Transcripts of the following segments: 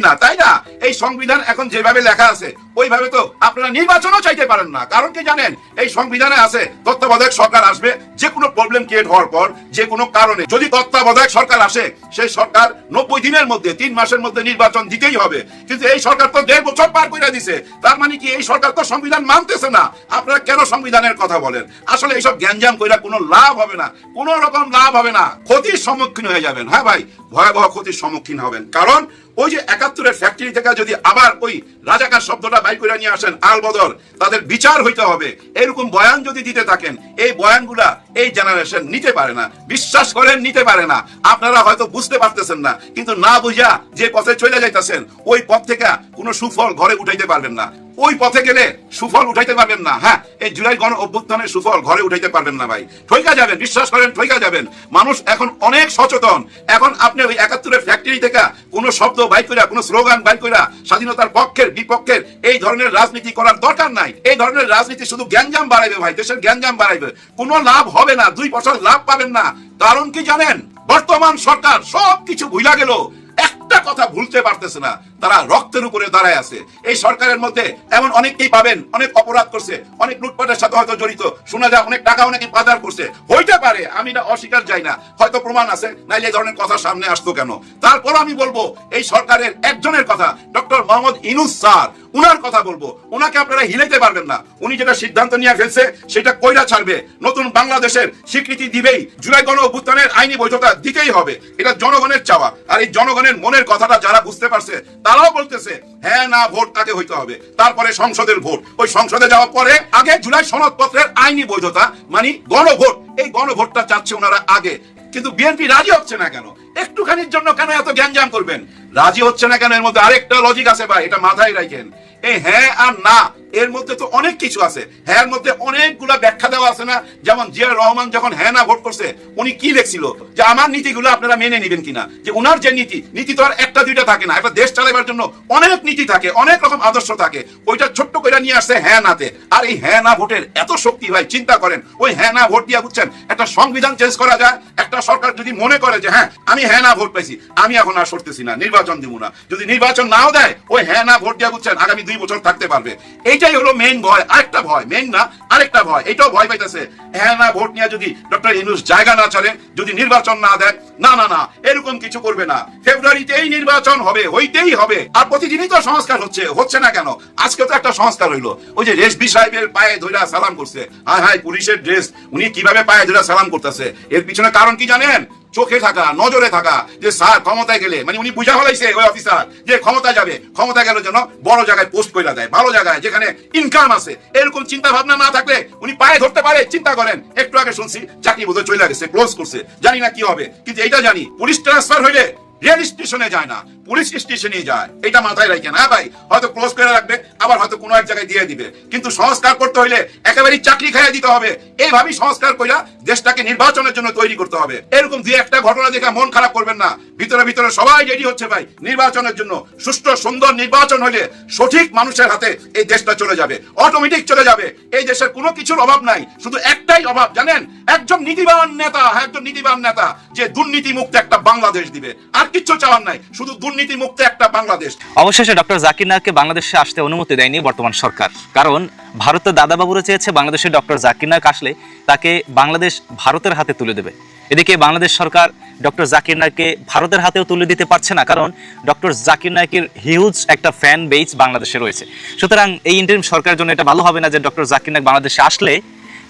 না তাই না? এই সংবিধান এখন যেভাবে লেখা আছে ওইভাবে তো আপনারা নির্বাচনও চাইতে পারেন না। কারণ কি জানেন, এই সংবিধানে আছে, তত্ত্বাবধায়ক সরকার আসবে যে কোনো প্রবলেম ক্রিয়েট হওয়ার পর যে কোনো কারণে। যদি তত্ত্বাবধায়ক সরকার আসে, সেই সরকার নব্বই দিনের মধ্যে, তিন মাসের মধ্যে নির্বাচন দিতেই হবে। কিন্তু এই সরকার তো দেড় বছর পার করে দিছে। তার মানে কি এই সরকার তো সংবিধান মানতেছে না? আপনারা কেন সংবিধানের কথা বলেন? আসলে এইসব গ্যাঞ্জাম কইরা কোনো লাভ হবে না। কোনো রকম লাভ হবে না। ক্ষতির সম্মুখীন হয়ে যাবেন। হ্যাঁ ভাই, ভয়াবহ ক্ষতির সম্মুখীন হবেন। কারণ ওই যে একাত্তরের ফ্যাক্টরি থেকে যদি আবার ওই রাজাকার শব্দটা বাই করে নিয়ে আসেন, আল বদর, তাদের বিচার হইতে হবে। এরকম বয়ান যদি দিতে থাকেন, এই বয়ানগুলা এই জেনারেশন নিতে পারে না। বিশ্বাস করেন, নিতে পারে না। আপনারা হয়তো বুঝতে পারতেছেন না, কিন্তু না বুঝা যে পথে চলে যাইতেছেন, ওই পথ থেকে কোনো সুফল ঘরে উঠাইতে পারবেন না। ওই পথে গেলে সুফল উঠাইতে পারবেন না। হ্যাঁ এই জুলাই গণ অভ্যুত্থানের সুফল ঘরে উঠাইতে পারবেন না ভাই। ঠইকা যাবেন, বিশ্বাস করেন, ঠইকা যাবেন। মানুষ এখন অনেক সচেতন। এখন আপনি ওই একাত্তরের ফ্যাক্টরি থেকে কোনো শব্দ বাই কইরা, কোনো স্লোগান বাই কইরা স্বাধীনতার পক্ষের, বিপক্ষের এই ধরনের রাজনীতি করার দরকার নাই। এই ধরনের রাজনীতি শুধু গ্যাঞ্জাম বাড়াইবে ভাই, দেশের গ্যাঞ্জাম বাড়াইবে। কোনো লাভ হবে না, দুই বছর লাভ পাবেন না। কারণ কি জানেন? বর্তমান সরকার সবকিছু ভুলা গেল। একটা কথা ভুলতে পারতেছে না। তারা রক্তের উপরে দাঁড়ায় আছে। এই সরকারের মধ্যে এমন অনেককেই পাবেন, অনেক অপরাধ করছে, অনেক লুটপাটের সাথে হয়তো জড়িত। শোনা যায় অনেক টাকা অনেকে পাচার করছে। হইতে পারে, আমি না অস্বীকার যাই না। হয়তো প্রমাণ আছে, নাইলে এই ধরনের কথা সামনে আসতো কেন? তারপর আমি বলব, এই সরকারের একজনের কথা, ডক্টর মোহাম্মদ ইনুস স্যার, উনার কথা বলব। উনাকে আপনারা হিলাইতে পারবেন না। উনি যেটা সিদ্ধান্ত নিয়ে ফেলছে, সেটা কইরা ছাড়বে। নতুন বাংলাদেশের স্বীকৃতি দিবেই। জুলাই গণ অভ্যুত্থানের আইনি বৈধতা দিতেই হবে। এটা জনগণের চাওয়া। আর এই জনগণের মনের কথাটা যারা বুঝতে পারছে তারাও বলতেছে হ্যাঁ না, ভোট তাকে হইতে হবে। তারপরে সংসদের ভোট। ওই সংসদে যাওয়ার পরে আগে জুলাই সনদপত্রের আইনি বৈধতা মানে গণভোট, এই গণভোটটা চাচ্ছে ওনারা আগে। কিন্তু বিএনপি রাজি হচ্ছে না কেন? একটুখানির জন্য কেন এত গ্যাঞ্জাম করবেন? রাজি হচ্ছে না কেন? এর মধ্যে আরেকটা লজিক আছে ভাই, এটা মাথায় রাখেন। এই হ্যাঁ আর না, এর মধ্যে তো অনেক কিছু আছে। হ্যাঁ মধ্যে অনেকগুলা ব্যাখ্যা দেওয়া আছে না? যেমন জিয়া রহমান যখন হ্যাঁ না ভোট করছে, উনি কি লেখছিল? যে আমার নীতিগুলো আপনারা মেনে নেবেন কিনা? যে উনার যে নীতি নীতি তো আর একটা দুইটা থাকে না। একটা দেশ চালাবার জন্য অনেক নীতি থাকে, অনেক রকম আদর্শ থাকে। ওইটা ছোট্ট করে নিয়ে আসছে হ্যাঁ নাতে আর এই হ্যাঁ না ভোটের এত শক্তি ভাই, চিন্তা করেন, ওই হ্যাঁ না ভোট দিয়ে বুঝছেন, একটা সংবিধান চেঞ্জ করা যায়। একটা সরকার যদি মনে করে যে হ্যাঁ আমি হ্যাঁ না, ভোট পাইছি। আমি এখন আর সরতেছি না, নির্বাচন দিব না। যদি নির্বাচন নাও দেয়, ওই হ্যাঁ না, ভোট দিয়া বুঝছেন, আগামী দুই বছর থাকতে পারবে। এইটাই হলো মেইন ভয়, আরেকটা ভয় মেইন না, আরেকটা ভয়, এটাও ভয় পাইতেছে। হ্যাঁ না, ভোট নিয়ে যদি ডক্টর ইনুস জায়গা না ছাড়ে, যদি নির্বাচন না দেয়, না না না, এরকম কিছু করবে না। ফেব্রুয়ারিতেই নির্বাচন হবে, হইতেই হবে। আর প্রতিদিনই তো সংস্কার হচ্ছে হচ্ছে না কেন? আজকে তো একটা সংস্কার হইল। ওই যে রেশবি সাহেবের পায়ে ধইরা সালাম করছে। হায় হায়, পুলিশের ড্রেস উনি কীভাবে পায়ে ধইরা সালাম করতেছে? এর পিছনে কারণ কি জানেন? চোখে থাকা, নজরে থাকা যে স্যার ক্ষমতায় গেলে মানে উনি বুঝা ফেলাইছে ওই অফিসার যে ক্ষমতা যাবে ক্ষমতা গেল যেন বড় জায়গায় পোস্ট করে দেয়, ভালো জায়গায় যেখানে ইনকাম আছে। এরকম চিন্তা ভাবনা না থাকলে উনি পায়ে ধরতে পারে, চিন্তা করেন। একটু আগে শুনছি, চাকরি বোধহয় চলে গেছে ক্লোজ করছে। জানি না কি হবে, কিন্তু এইটা জানি পুলিশ ট্রান্সফার হইলে রেল স্টেশনে যায় না, পুলিশ স্টেশনে যায়। এটা মাথায় রাখেন হ্যাঁ ভাই? হয়তো ক্লোজ করে রাখবে, আবার হয়তো কোনো এক জায়গায় দিয়ে দিবে। কিন্তু সংস্কার করতে হইলে একেবারেই চাকরি খাইয়া দিতে হবে। এইভাবেই সংস্কার কইরা দেশটাকে নির্বাচনের জন্য তৈরি করতে হবে। এরকম দুই একটা ঘটনা দেখে মন খারাপ করবেন না। ভিতরে ভিতরে সবাই রেডি হচ্ছে ভাই, নির্বাচনের জন্য। সুষ্ঠু, সুন্দর নির্বাচন হলে সঠিক মানুষের হাতে এই দেশটা চলে যাবে। অটোমেটিক চলে যাবে। এই দেশের কোনো কিছুর অভাব নাই। শুধু একটাই অভাব, জানেন? একজন নীতিবান নেতা, একজন নীতিবান নেতা যে দুর্নীতি মুক্ত একটা বাংলাদেশ দিবে। আর কিচ্ছু চাওয়ার নাই। শুধু দুর্নীতি মুক্ত একটা বাংলাদেশ। অবশেষে ডক্টর জাকির নায়ককে বাংলাদেশে আসতে অনুমতি দেয়নি বর্তমান সরকার। কারণ ভারতের দাদাবাবুরা চেয়েছে বাংলাদেশে ডক্টর জাকির নায়ক আসলে তাকে বাংলাদেশ ভারতের হাতে তুলে দেবে। এদিকে বাংলাদেশ সরকার ডক্টর জাকির নায়ককে ভারতের হাতেও তুলে দিতে পারছে না, কারণ ডক্টর জাকির নায়কের হিউজ একটা ফ্যান বেস বাংলাদেশে রয়েছে। সুতরাং এই ইন্টারিম সরকারের জন্য এটা ভালো হবে না যে ডক্টর জাকির নায়ক বাংলাদেশে আসলে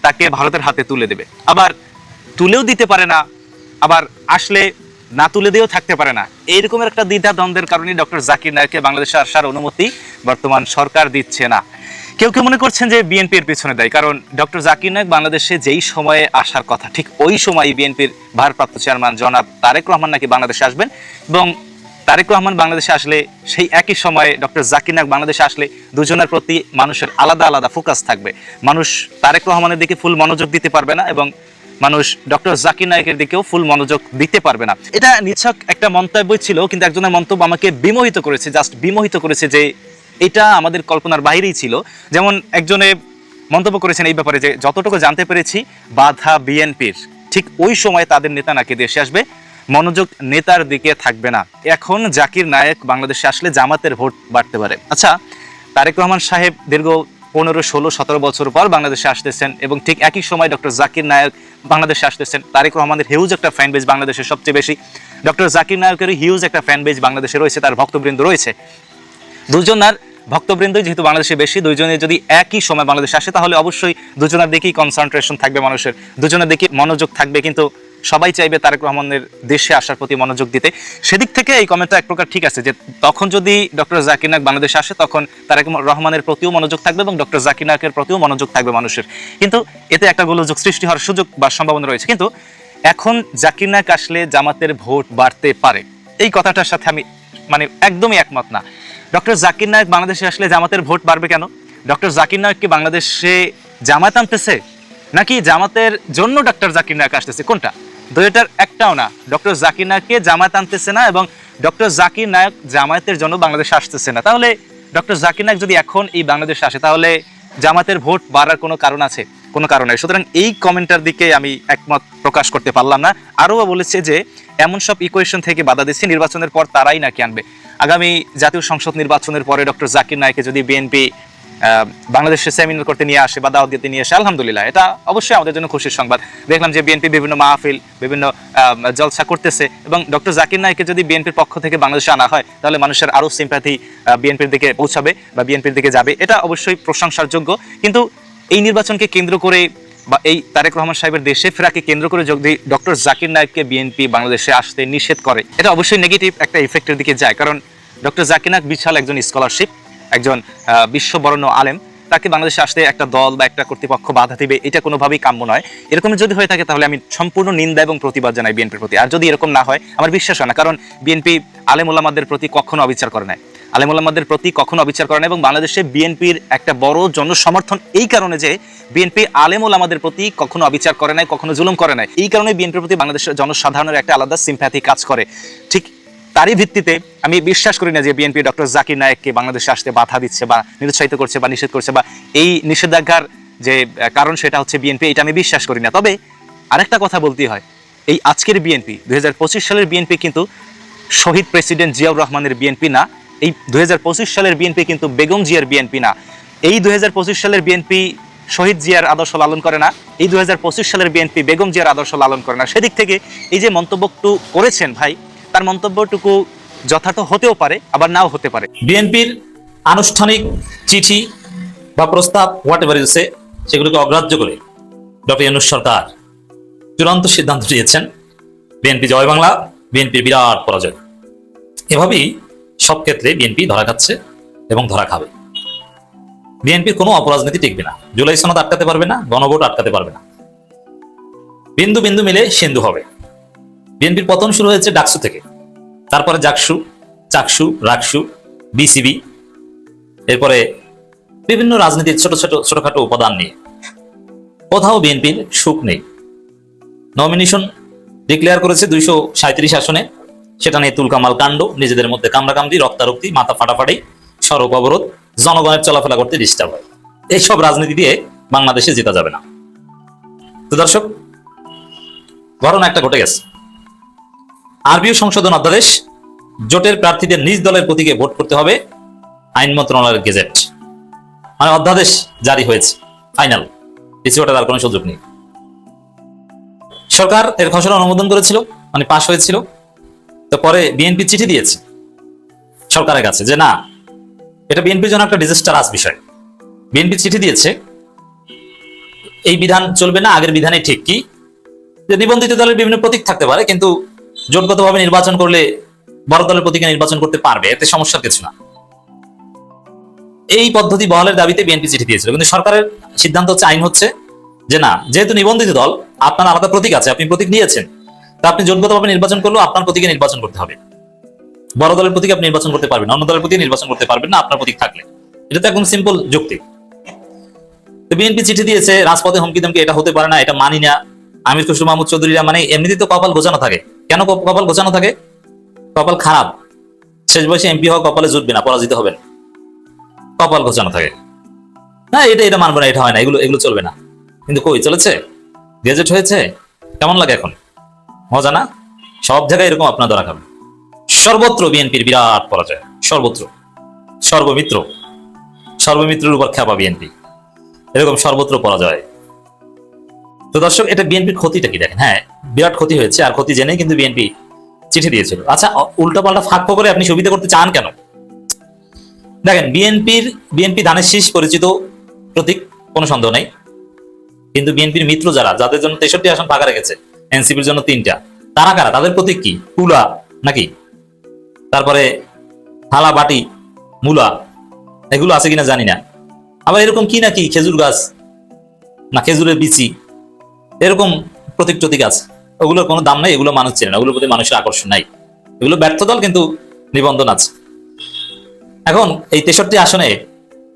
তাকে ভারতের হাতে তুলে দেবে। আবার তুলেও দিতে পারে না, আবার আসলে না তুলে দিয়েও থাকতে পারে না। এইরকমের একটা দ্বিধা দ্বন্দ্বের কারণে ডক্টর জাকির নায়ককে বাংলাদেশে আসার অনুমতি বর্তমান সরকার দিচ্ছে না। কেউ কেউ মনে করছেন যে বিএনপির পিছনে দেয়, কারণ ডক্টর জাকির নায়ক বাংলাদেশে যেই সময়ে আসার কথা, ঠিক ওই সময় বিএনপির ভারপ্রাপ্ত চেয়ারম্যান জনাব তারেক রহমান নাকি বাংলাদেশে আসবেন এবং তারেক রহমান বাংলাদেশে আসলে সেই একই সময়ে ডক্টর জাকির নায়ক বাংলাদেশে আসলে দুজনের প্রতি মানুষের আলাদা আলাদা ফোকাস থাকবে। মানুষ তারেক রহমানের দিকে ফুল মনোযোগ দিতে পারবে না এবং মানুষ ডক্টর জাকির নায়কের দিকেও ফুল মনোযোগ দিতে পারবে না। এটা নিছক একটা মন্তব্য ছিল, কিন্তু একজনের মন্তব্য আমাকে বিমোহিত করেছে জাস্ট বিমোহিত করেছে যে এটা আমাদের কল্পনার বাইরেই ছিল। যেমন একজনে মন্তব্য করেছেন এই ব্যাপারে যে, যতটুকু জানতে পেরেছি, বাধা বিএনপির। ঠিক ওই সময় তাদের নেতা নাকি দেশে আসবে, মনোযোগ নেতার দিকে থাকবে না। এখন জাকির নায়েক বাংলাদেশে আসলে জামাতের ভোট বাড়তে পারে। আচ্ছা তারেক রহমান সাহেব দীর্ঘ পনেরো, ষোলো, সতেরো বছর পর বাংলাদেশে আসতেছেন এবং ঠিক একই সময় ডক্টর জাকির নায়ক বাংলাদেশে আসতেছেন। তারেক রহমানের হিউজ একটা ফ্যান বেজ বাংলাদেশের সবচেয়ে বেশি। ডক্টর জাকির নায়কের হিউজ একটা ফ্যান বেজ বাংলাদেশে রয়েছে, তার ভক্তবৃন্দ রয়েছে। দুজনার ভক্তবৃন্দই যেহেতু বাংলাদেশে বেশি দুইজনে যদি একই সময় বাংলাদেশে আসে, তাহলে অবশ্যই দুজনের দিকেই কনসেন্ট্রেশন থাকবে মানুষের। দুজনের দিকে মনোযোগ থাকবে, কিন্তু সবাই চাইবে তারেক রহমানের দেশে আসার প্রতি মনোযোগ দিতে। সেদিক থেকে এই কমেন্টটা এক প্রকার ঠিক আছে যে, তখন যদি ডক্টর জাকির নায়ক বাংলাদেশে আসে, তখন তারেক রহমানের প্রতিও মনোযোগ থাকবে এবং ডক্টর জাকির নায়কের প্রতিও মনোযোগ থাকবে মানুষের। কিন্তু এতে একটা গোলযোগ সৃষ্টি হওয়ার সুযোগ বা সম্ভাবনা রয়েছে। কিন্তু এখন জাকির নায়ক আসলে জামাতের ভোট বাড়তে পারে। এই কথাটার সাথে আমি মানে একদমই একমত না। ডক্টর জাকির নায়ক বাংলাদেশে আসলে জামাতের ভোট বাড়বে কেন? ডক্টর জাকির নায়ক কি বাংলাদেশে জামাত আনতেছে? নাকি জামাতের জন্য ডক্টর জাকির নায়ক আসতেছে? কোনটা? দুইটার একটাও না। ডক্টর জাকির নায়ককে জামায়াত আনতেছে না এবং ডক্টর জাকির নায়ক জামায়াতের জন্য বাংলাদেশে আসতেছে না। তাহলে ডক্টর জাকির নায়ক যদি এখন এই বাংলাদেশে আসে, তাহলে জামাতের ভোট বাড়ার কোনো কারণ আছে? কোনো কারণ সুতরাং এই কমেন্টার দিকে আমি একমত প্রকাশ করতে পারলাম না। আরও বলেছে যে, এমন সব ইকুয়েশন থেকে বাধা দিচ্ছে, নির্বাচনের পর তারাই নাকি আনবে। আগামী জাতীয় সংসদ নির্বাচনের পরে ডক্টর জাকির নায়কে যদি বিএনপি বাংলাদেশে সেমিনার করতে নিয়ে আসে বা দাওয়াত দিতে নিয়ে আসে, আলহামদুলিল্লাহ। এটা অবশ্যই আমাদের জন্য খুশির সংবাদ। দেখলাম যে বিএনপি বিভিন্ন মাহফিল, বিভিন্ন জলসা করতেছে এবং ডক্টর জাকির নায়কে যদি বিএনপির পক্ষ থেকে বাংলাদেশে আনা হয়, তাহলে মানুষের আরও সিম্প্যাথি বিএনপির দিকে পৌঁছাবে বা বিএনপির দিকে যাবে। এটা অবশ্যই প্রশংসার যোগ্য কিন্তু এই নির্বাচনকে কেন্দ্র করে বা এই তারেক রহমান সাহেবের দেশে ফেরাকে কেন্দ্র করে যদি ডক্টর জাকির নায়ককে বিএনপি বাংলাদেশে আসতে নিষেধ করে। এটা অবশ্যই নেগেটিভ একটা ইফেক্টের দিকে যায়। কারণ ডক্টর জাকির নায়ক বিশাল একজন স্কলারশিপ একজন বিশ্ববরণ্য আলেম, তাকে বাংলাদেশে আসতে একটা দল বা একটা কর্তৃপক্ষ বাধা দিবে, এটা কোনোভাবেই কাম্য নয়। এরকম যদি হয়ে থাকে, তাহলে আমি সম্পূর্ণ নিন্দা এবং প্রতিবাদ জানাই বিএনপির প্রতি। আর যদি এরকম না হয়, আমার বিশ্বাস হয় না, কারণ বিএনপি আলেম ওলামাদের প্রতি কখনো অবিচার করে নাই। আলেম ওলামাদের প্রতি কখনো অবিচার করে না এবং বাংলাদেশে বিএনপির একটা বড় জনসমর্থন এই কারণে যে বিএনপি আলেম ওলামাদের প্রতি কখনো অবিচার করে নাই, কখনো জুলুম করে নাই। এই কারণে বিএনপির প্রতি বাংলাদেশের জনসাধারণের একটা আলাদা সিম্প্যাথি কাজ করে। ঠিক তারই ভিত্তিতে আমি বিশ্বাস করি না যে বিএনপি ডক্টর জাকির নায়েককে বাংলাদেশে আসতে বাধা দিচ্ছে বা নিরুৎসাহিত করছে বা নিষেধ করছে বা এই নিষেধাজ্ঞার যে কারণ সেটা হচ্ছে বিএনপি এটা আমি বিশ্বাস করি না। তবে আরেকটা কথা বলতেই হয়, এই আজকের বিএনপি দু হাজার পঁচিশ সালের বিএনপি কিন্তু শহীদ প্রেসিডেন্ট জিয়াউর রহমানের বিএনপি না, এই দু হাজার পঁচিশ সালের বিএনপি কিন্তু বেগম জিয়ার বিএনপি না। এই দু হাজার পঁচিশ সালের বিএনপি শহীদ জিয়ার আদর্শ লালন করে না, এই দু হাজার পঁচিশ সালের বিএনপি বেগম জিয়ার আদর্শ লালন করে না। সেদিক থেকে এই যে মন্তব্যটু করেছেন ভাই তার মন্তব্যটুকু যথার্থ হতেও পারে, আবার নাও হতে পারে। বিএনপির আনুষ্ঠানিক চিঠি বা প্রস্তাব হোয়াট এভার ইউসে সেগুলোকে অগ্রাহ্য করে ডক্টর ইউনুস সরকার চূড়ান্ত সিদ্ধান্ত নিয়েছেন বিএনপি জয় বাংলা, বিএনপির বিরাট পরাজয়। এভাবেই সব ক্ষেত্রে বিএনপি ধরা খাচ্ছে এবং ধরা খাবে। বিএনপির কোনো অপরাজনীতি টিকবে না। জুলাই সনদ আটকাতে পারবে না, গণভোট আটকাতে পারবে না। বিন্দু বিন্দু মিলে সিন্ধু হবে। বিএনপির পতন শুরু হয়েছে ডাকসু থেকে। তারপরে জাকসু, চাকসু, রাকসু বিসিবি এরপরে বিভিন্ন রাজনীতির ছোট ছোট, ছোটখাটো উপাদান নিয়ে। কোথাও বিএনপির সুখ নেই। নমিনেশন ডিক্লেয়ার করেছে দুইশো সাঁত্রিশ আসনে। সেটা নিয়ে তুলকামাল কাণ্ড, নিজেদের মধ্যে কামড়াকামড়ি, রক্তারক্তি, মাথা ফাটাফাটি, সড়ক অবরোধ, জনগণের চলাফেরা করতে ডিস্টার্ব হয়। এইসব রাজনীতি দিয়ে বাংলাদেশে জেতা যাবে না। তো দর্শক, ঘটনা একটা ঘটে গেছে। আরবিও সংশোধন অধ্যাদেশ, জোটের প্রার্থীদের নিজ দলের প্রতীকে ভোট করতে হবে আইন মন্ত্রণালয়ের গেজেট। মানে অধ্যাদেশ জারি হয়েছে, ফাইনাল। পিছু ওঠার আর কোনো সুযোগ নেই। সরকার এর খসড়া অনুমোদন করেছিল মানে পাশ হয়েছিল। তো পরে বিএনপি চিঠি দিয়েছে, সরকারের কাছে, যে না, এটা বিএনপির জন্য একটা ডিজাস্টারাস বিষয়। বিএনপি চিঠি দিয়েছে, এই বিধান চলবে না, আগের বিধানে ঠিক কি? যে নিবন্ধিত দলের বিভিন্ন প্রতীক থাকতে পারে, কিন্তু জোটগতভাবে নির্বাচন করলে বড় দলের প্রতীকে নির্বাচন করতে পারবে, এতে সমস্যার কিছু না। এই পদ্ধতি বহালের দাবিতে বিএনপি চিঠি দিয়েছিল। কিন্তু সরকারের সিদ্ধান্ত হচ্ছে, আইন হচ্ছে যে না, যেহেতু নিবন্ধিত দল, আপনার আলাদা প্রতীক আছে, আপনি প্রতীক নিয়েছেন তা আপনি জোটগতভাবে নির্বাচন করলেও আপনার প্রতীকে নির্বাচন করতে হবে। বড় দলের প্রতীকে আপনি নির্বাচন করতে পারবেন অন্য দলের প্রতীকে নির্বাচন করতে পারবেন না, আপনার প্রতীক থাকলে। এটা তো একদম সিম্পল যুক্তি। বিএনপি চিঠি দিয়েছে, রাজপথে হুমকি ধমকি এটা হতে পারে না, এটা মানি না। আমির খুশরু মাহমুদ চৌধুরীরা মানে এমনিতে তো কপাল গোছানো থাকে। কেন কপাল গোছানো থাকে? কপাল খারাপ। শেষ বয়সে এমপি হওয়া কপালে জুটবে না, পরাজিত হবেন। কপাল গোছানো থাকে। না, এটা এটা মানবো না, এটা হয় না, এগুলো এগুলো চলবে না। কিন্তু কই, চলেছে? গেজেট হয়েছে? কেমন লাগে এখন? মজা না? সব জায়গায় এরকম আপনার ধরা খাবে। সর্বত্র বিএনপির বিরাট পরাজয়, সর্বত্র। সর্বমিত্র। সর্বমিত্রের উপর খেপা বিএনপি। এরকম সর্বত্র পরাজয়। তো দর্শক, এটা বিএনপির ক্ষতিটা কি দেখেন? হ্যাঁ বিরাট ক্ষতি হয়েছে, আর ক্ষতি জেনে কিন্তু বিএনপি চিঠি দিয়েছিল। আচ্ছা উল্টা পাল্টা ফাঁক করে আপনি সুবিধা করতে চান কেন? দেখেন বিএনপির বিএনপি ধানের শীষ পরিচিত প্রতীক, কোনো সন্দেহ নেই। কিন্তু বিএনপির মিত্র যারা, যাদের জন্য তেষট্টি আসন ফাঁকা রেখেছে এনসিপির জন্য তিনটা, তারা কারা? তাদের প্রতীক কি? কুলা নাকি? তারপরে থালা, বাটি, মূলা, এগুলো আছে কিনা জানি না। আবার এরকম কি নাকি? খেজুর গাছ, না খেজুরের বিচি এরকম প্রতীক টতীক আছে। ওগুলোর কোনো দাম নাই, এগুলো মানুষ চেনে না, ওগুলোর প্রতি মানুষের আকর্ষণ নাই। এগুলো ব্যর্থ দল কিন্তু নিবন্ধন আছে। এখন এই তেষট্টি আসনে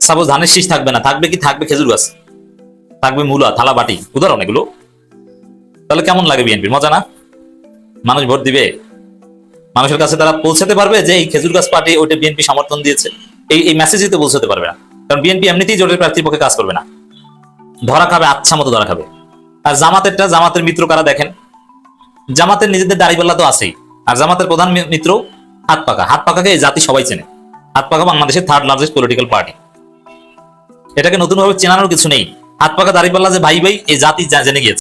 সাপোজ ধানের শীষ থাকবে না, থাকবে কি? থাকবে খেজুর গাছ, থাকবে মূলা থালা বাটি উদাহরণ এগুলো। তাহলে কেমন লাগে বিএনপির মজা না? মানুষ ভোট দিবে। মানুষের কাছে তারা পৌঁছাতে পারবে যে এই খেজুর গাছ পার্টি ওইটা বিএনপি সমর্থন দিয়েছে। এই এই মেসেজই তো পৌঁছাতে পারবে না। কারণ বিএনপি এমনিতেই জোটের প্রার্থীর পক্ষে কাজ করবে না। ধরা খাবে আচ্ছা মতো ধরা খাবে। আর জামাতেরটা, জামাতের মিত্র কারা দেখেন? জামাতের নিজেদের দাড়িপাল্লা তো আছেই। আর জামাতের প্রধান মিত্র হাত পাকা। হাত পাকাকে এই জাতি সবাই চেনে। হাত পাকা বাংলাদেশের থার্ড লার্জেস্ট পলিটিক্যাল পার্টি এটাকে নতুনভাবে চেনানোর কিছু নেই। হাত পাকা দাড়িপাল্লা যে ভাই ভাই এই জাতি জেনে গিয়েছে।